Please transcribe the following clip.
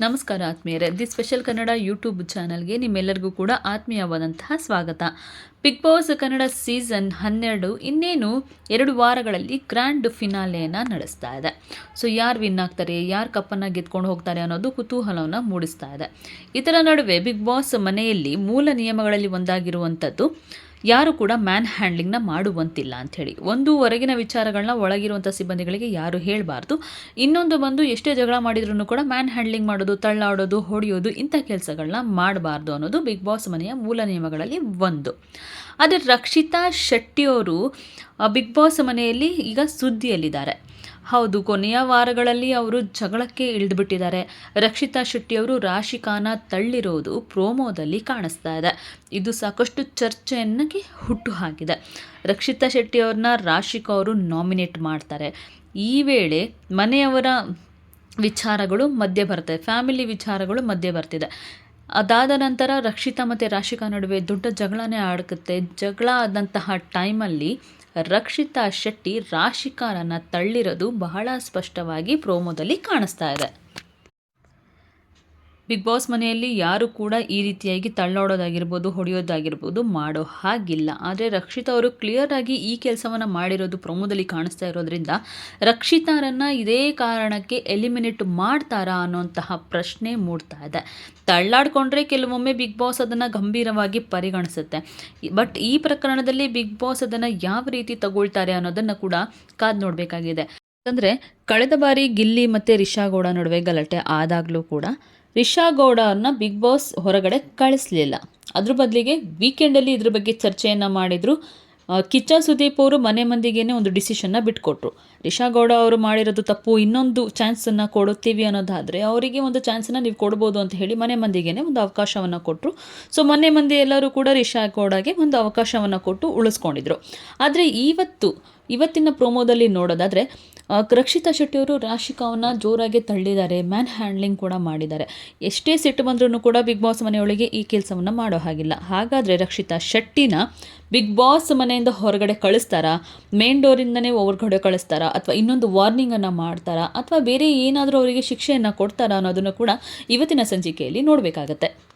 ನಮಸ್ಕಾರ ಆತ್ಮೀಯರೇ. The special Kannada YouTube ಚಾನಲ್ಗೆ ನಿಮ್ಮೆಲ್ಲರಿಗೂ ಕೂಡ ಆತ್ಮೀಯವಾದಂತಹ ಸ್ವಾಗತ. ಬಿಗ್ ಬಾಸ್ ಕನ್ನಡ ಸೀಸನ್ ಹನ್ನೆರಡು ಇನ್ನೇನು ಎರಡು ವಾರಗಳಲ್ಲಿ ಗ್ರ್ಯಾಂಡ್ ಫಿನಾಲೆಯನ್ನು ನಡೆಸ್ತಾ ಇದೆ. ಸೊ, ಯಾರು ವಿನ್ ಆಗ್ತಾರೆ, ಯಾರು ಕಪ್ಪನ್ನು ಗೆದ್ಕೊಂಡು ಹೋಗ್ತಾರೆ ಅನ್ನೋದು ಕುತೂಹಲವನ್ನು ಮೂಡಿಸ್ತಾ ಇದೆ. ಇದರ ನಡುವೆ ಬಿಗ್ ಬಾಸ್ ಮನೆಯಲ್ಲಿ ಮೂಲ ನಿಯಮಗಳಲ್ಲಿ ಒಂದಾಗಿರುವಂಥದ್ದು ಯಾರು ಕೂಡ ಮ್ಯಾನ್ ಹ್ಯಾಂಡ್ಲಿಂಗ್ನ ಮಾಡುವಂತಿಲ್ಲ ಅಂಥೇಳಿ. ಒಂದು ಹೊರಗಿನ ವಿಚಾರಗಳನ್ನ ಒಳಗಿರುವಂಥ ಸಿಬ್ಬಂದಿಗಳಿಗೆ ಯಾರು ಹೇಳಬಾರ್ದು. ಇನ್ನೊಂದು ಬಂದು ಎಷ್ಟೇ ಜಗಳ ಮಾಡಿದ್ರೂ ಕೂಡ ಮ್ಯಾನ್ ಹ್ಯಾಂಡ್ಲಿಂಗ್ ಮಾಡೋದು, ತಳ್ಳಾಡೋದು, ಹೊಡೆಯೋದು ಇಂಥ ಕೆಲಸಗಳನ್ನ ಮಾಡಬಾರ್ದು ಅನ್ನೋದು ಬಿಗ್ ಬಾಸ್ ಮನೆಯ ಮೂಲ ನಿಯಮಗಳಲ್ಲಿ ಒಂದು. ಆದರೆ ರಕ್ಷಿತಾ ಶೆಟ್ಟಿಯವರು ಬಿಗ್ ಬಾಸ್ ಮನೆಯಲ್ಲಿ ಈಗ ಸುದ್ದಿಯಲ್ಲಿದ್ದಾರೆ. ಹೌದು, ಕೊನೆಯ ವಾರಗಳಲ್ಲಿ ಅವರು ಜಗಳಕ್ಕೆ ಇಳಿದುಬಿಟ್ಟಿದ್ದಾರೆ. ರಕ್ಷಿತಾ ಶೆಟ್ಟಿಯವರು ರಾಶಿಕಾನ ತಳ್ಳಿರೋದು ಪ್ರೋಮೋದಲ್ಲಿ ಕಾಣಿಸ್ತಾ ಇದೆ. ಇದು ಸಾಕಷ್ಟು ಚರ್ಚೆಯನ್ನಕ್ಕೆ ಹುಟ್ಟು ಹಾಕಿದೆ. ರಕ್ಷಿತಾ ಶೆಟ್ಟಿಯವ್ರನ್ನ ರಾಶಿಕಾ ಅವರು ನಾಮಿನೇಟ್ ಮಾಡ್ತಾರೆ. ಈ ವೇಳೆ ಮನೆಯವರ ವಿಚಾರಗಳು ಮಧ್ಯೆ ಬರ್ತವೆ ಫ್ಯಾಮಿಲಿ ವಿಚಾರಗಳು ಮಧ್ಯೆ ಬರ್ತಿದೆ. ಅದಾದ ನಂತರ ರಕ್ಷಿತಾ ಮತ್ತು ರಾಶಿಕಾ ನಡುವೆ ದೊಡ್ಡ ಜಗಳನೇ ಆಡುತ್ತೆ ಜಗಳ ಆದಂತಹ ಟೈಮಲ್ಲಿ ರಕ್ಷಿತಾ ಶೆಟ್ಟಿ ರಾಶಿಕಾರನ್ನು ತಳ್ಳಿರೋದು ಬಹಳ ಸ್ಪಷ್ಟವಾಗಿ ಪ್ರೋಮೋದಲ್ಲಿ ಕಾಣಿಸ್ತಾ ಇದೆ. ಬಿಗ್ ಬಾಸ್ ಮನೆಯಲ್ಲಿ ಯಾರು ಕೂಡ ಈ ರೀತಿಯಾಗಿ ತಳ್ಳೋಡೋದಾಗಿರ್ಬೋದು ಹೊಡೆಯೋದಾಗಿರ್ಬೋದು ಮಾಡೋ ಹಾಗಿಲ್ಲ. ಆದರೆ ರಕ್ಷಿತಾ ಅವರು ಕ್ಲಿಯರ್ ಆಗಿ ಈ ಕೆಲಸವನ್ನು ಮಾಡಿರೋದು ಪ್ರೊಮೋದಲ್ಲಿ ಕಾಣಿಸ್ತಾ ಇರೋದ್ರಿಂದ ರಕ್ಷಿತಾರನ್ನು ಇದೇ ಕಾರಣಕ್ಕೆ ಎಲಿಮಿನೇಟ್ ಮಾಡ್ತಾರಾ ಅನ್ನೋಂತಹ ಪ್ರಶ್ನೆ ಮೂಡ್ತಾ ಇದೆ. ತಳ್ಳಾಡ್ಕೊಂಡ್ರೆ ಕೆಲವೊಮ್ಮೆ ಬಿಗ್ ಬಾಸ್ ಅದನ್ನು ಗಂಭೀರವಾಗಿ ಪರಿಗಣಿಸುತ್ತೆ. ಬಟ್ ಈ ಪ್ರಕರಣದಲ್ಲಿ ಬಿಗ್ ಬಾಸ್ ಅದನ್ನು ಯಾವ ರೀತಿ ತಗೊಳ್ತಾರೆ ಅನ್ನೋದನ್ನು ಕೂಡ ಕಾದು ನೋಡಬೇಕಾಗಿದೆ. ಯಾಕಂದರೆ, ಕಳೆದ ಬಾರಿ ಗಿಲ್ಲಿ ಮತ್ತು ರಿಷಾ ಗೌಡ ನಡುವೆ ಗಲಾಟೆ ಆದಾಗಲೂ ಕೂಡ ರಿಷಾ ಗೌಡ ಬಿಗ್ ಬಾಸ್ ಹೊರಗಡೆ ಕಳಿಸ್ಲಿಲ್ಲ. ಅದ್ರ ಬದಲಿಗೆ ವೀಕೆಂಡಲ್ಲಿ ಇದ್ರ ಬಗ್ಗೆ ಚರ್ಚೆಯನ್ನು ಮಾಡಿದರು ಕಿಚ್ಚ ಸುದೀಪ್ ಅವರು ಮನೆ ಮಂದಿಗೇ ಒಂದು ಡಿಸಿಷನ್ನ ಬಿಟ್ಕೊಟ್ರು. ರಿಷಾ ಗೌಡ ಅವರು ಮಾಡಿರೋದು ತಪ್ಪು, ಇನ್ನೊಂದು ಚಾನ್ಸನ್ನು ಕೊಡುತ್ತೀವಿ ಅನ್ನೋದಾದರೆ ಅವರಿಗೆ ಒಂದು ಚಾನ್ಸನ್ನು ನೀವು ಕೊಡ್ಬೋದು ಅಂತ ಹೇಳಿ ಮನೆ ಮಂದಿಗೇನೆ ಒಂದು ಅವಕಾಶವನ್ನು ಕೊಟ್ಟರು ಸೊ ಮನೆ ಮಂದಿ ಎಲ್ಲರೂ ಕೂಡ ರಿಷಾ ಗೌಡಗೆ ಒಂದು ಅವಕಾಶವನ್ನು ಕೊಟ್ಟು ಉಳಿಸ್ಕೊಂಡಿದ್ರು. ಆದರೆ ಇವತ್ತು, ಇವತ್ತಿನ ಪ್ರೋಮೋದಲ್ಲಿ ನೋಡೋದಾದರೆ ರಕ್ಷಿತಾ ಶೆಟ್ಟಿಯವರು ರಾಶಿಕಾವನ್ನ ಜೋರಾಗಿ ತಳ್ಳಿದ್ದಾರೆ, ಮ್ಯಾನ್ ಹ್ಯಾಂಡ್ಲಿಂಗ್ ಕೂಡ ಮಾಡಿದ್ದಾರೆ. ಎಷ್ಟೇ ಸಿಟ್ಟು ಬಂದರೂ ಕೂಡ ಬಿಗ್ ಬಾಸ್ ಮನೆಯೊಳಗೆ ಈ ಕೆಲಸವನ್ನು ಮಾಡೋ ಹಾಗಿಲ್ಲ. ಹಾಗಾದರೆ ರಕ್ಷಿತಾ, ಶೆಟ್ಟಿನ ಬಿಗ್ ಬಾಸ್ ಮನೆಯಿಂದ ಹೊರಗಡೆ ಕಳಿಸ್ತಾರಾ? ಮೇನ್ ಡೋರಿಂದನೇ ಹೊರಗಡೆ ಕಳಿಸ್ತಾರಾ? ಅಥವಾ ಇನ್ನೊಂದು ವಾರ್ನಿಂಗನ್ನು ಮಾಡ್ತಾರಾ? ಅಥವಾ ಬೇರೆ ಏನಾದರೂ ಅವರಿಗೆ ಶಿಕ್ಷೆಯನ್ನು ಕೊಡ್ತಾರಾ ಅನ್ನೋದನ್ನು ಕೂಡ ಇವತ್ತಿನ ಸಂಚಿಕೆಯಲ್ಲಿ ನೋಡಬೇಕಾಗತ್ತೆ.